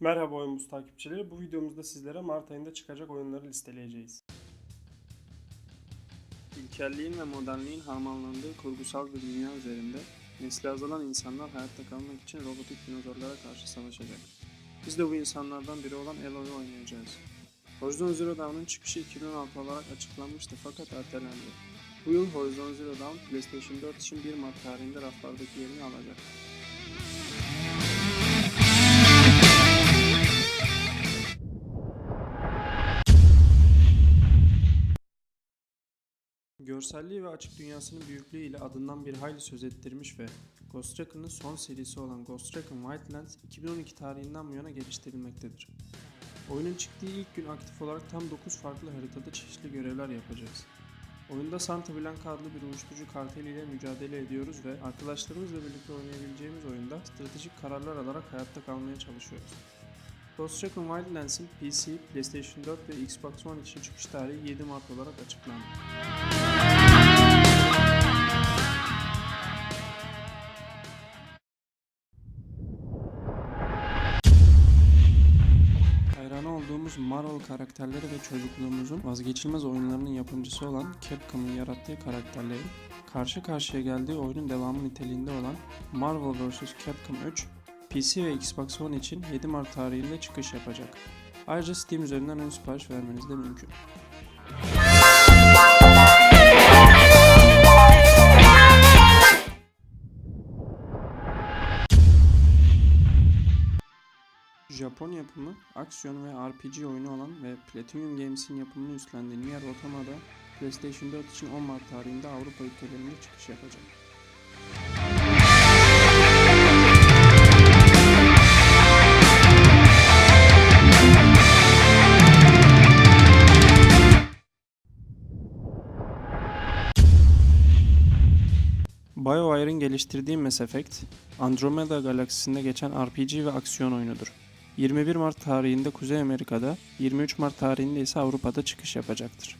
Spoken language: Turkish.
Merhaba oyunumuz takipçileri. Bu videomuzda sizlere Mart ayında çıkacak oyunları listeleyeceğiz. İlkelliğin ve modernliğin harmanlandığı kurgusal bir dünya üzerinde nesli azalan insanlar hayatta kalmak için robotik dinozorlara karşı savaşacak. Biz de bu insanlardan biri olan Eloy'u oynayacağız. Horizon Zero Dawn'un çıkışı 2016 olarak açıklanmıştı fakat ertelendi. Bu yıl Horizon Zero Dawn PlayStation 4 için 1 Mart tarihinde raflardaki yerini alacak. Görselliği ve açık dünyasının büyüklüğü ile adından bir hayli söz ettirmiş ve Ghost Recon'ın son serisi olan Ghost Recon Wildlands 2012 tarihinden bu yana geliştirilmektedir. Oyunun çıktığı ilk gün aktif olarak tam 9 farklı haritada çeşitli görevler yapacağız. Oyunda Santa Blanca adlı bir uyuşturucu karteliyle mücadele ediyoruz ve arkadaşlarımızla birlikte oynayabileceğimiz oyunda stratejik kararlar alarak hayatta kalmaya çalışıyoruz. Ghost Recon Wildlands'in PC, PlayStation 4 ve Xbox One için çıkış tarihi 7 Mart olarak açıklandı. Hayranı olduğumuz Marvel karakterleri ve çocukluğumuzun vazgeçilmez oyunlarının yapımcısı olan Capcom'un yarattığı karakterlerin karşı karşıya geldiği oyunun devamı niteliğinde olan Marvel vs. Capcom 3 PC ve Xbox One için 7 Mart tarihinde çıkış yapacak. Ayrıca Steam üzerinden ön sipariş vermeniz de mümkün. Japon yapımı, aksiyon ve RPG oyunu olan ve Platinum Games'in yapımını üstlendiği Nier Automata, PlayStation 4 için 10 Mart tarihinde Avrupa ülkelerinde çıkış yapacak. BioWare'in geliştirdiği Mass Effect, Andromeda galaksisinde geçen RPG ve aksiyon oyunudur. 21 Mart tarihinde Kuzey Amerika'da, 23 Mart tarihinde ise Avrupa'da çıkış yapacaktır.